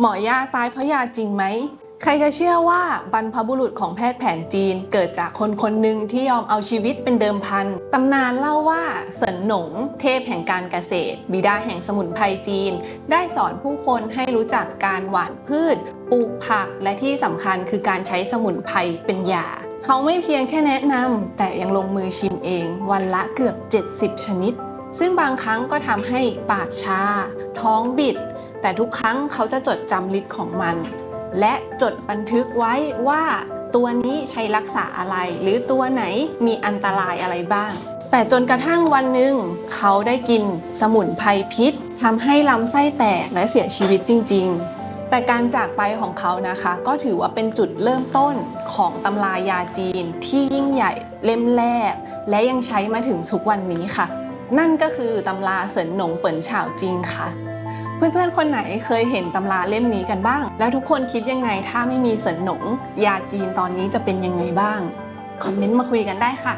หมอยาตายเพราะยาจริงไหม ใครจะเชื่อว่าบรรพบุรุษของแพทย์แผนจีนเกิดจากคนคนหนึ่งที่ยอมเอาชีวิตเป็นเดิมพัน ตำนานเล่าว่าเสินหนง เทพแห่งการเกษตร บิดาแห่งสมุนไพรจีน ได้สอนผู้คนให้รู้จักการหว่านพืช ปลูกผัก และที่สำคัญคือการใช้สมุนไพรเป็นยา เขาไม่เพียงแค่แนะนำแต่ยังลงมือชิมเอง วันละเกือบ 70 ชนิด ซึ่งบางครั้งก็ทำให้ปากชา ท้องบิด แต่ทุกครั้งเขาจะจดจำฤทธิ์ของมัน และจดบันทึกไว้ว่าตัวนี้ใช้รักษาอะไร หรือตัวไหนมีอันตรายอะไรบ้าง แต่จนกระทั่งวันหนึ่งเขาได้กินสมุนไพรพิษทำให้ลำไส้แตกและเสียชีวิตจริง ๆ แต่การจากไปของเขานะคะ ก็ถือว่าเป็นจุดเริ่มต้นของตำรายาจีนที่ยิ่งใหญ่เล่มแรก และยังใช้มาถึงทุกวันนี้ค่ะ นั่นก็คือตำราเสินหนงเปิ่นฉาวจริงค่ะ เพื่อนๆ คนไหนเคยเห็นตำราเล่มนี้กันบ้าง แล้วทุกคนคิดยังไงถ้าไม่มีเสินหนง ยาจีนตอนนี้จะเป็นยังไงบ้าง คอมเมนต์มาคุยกันได้ค่ะ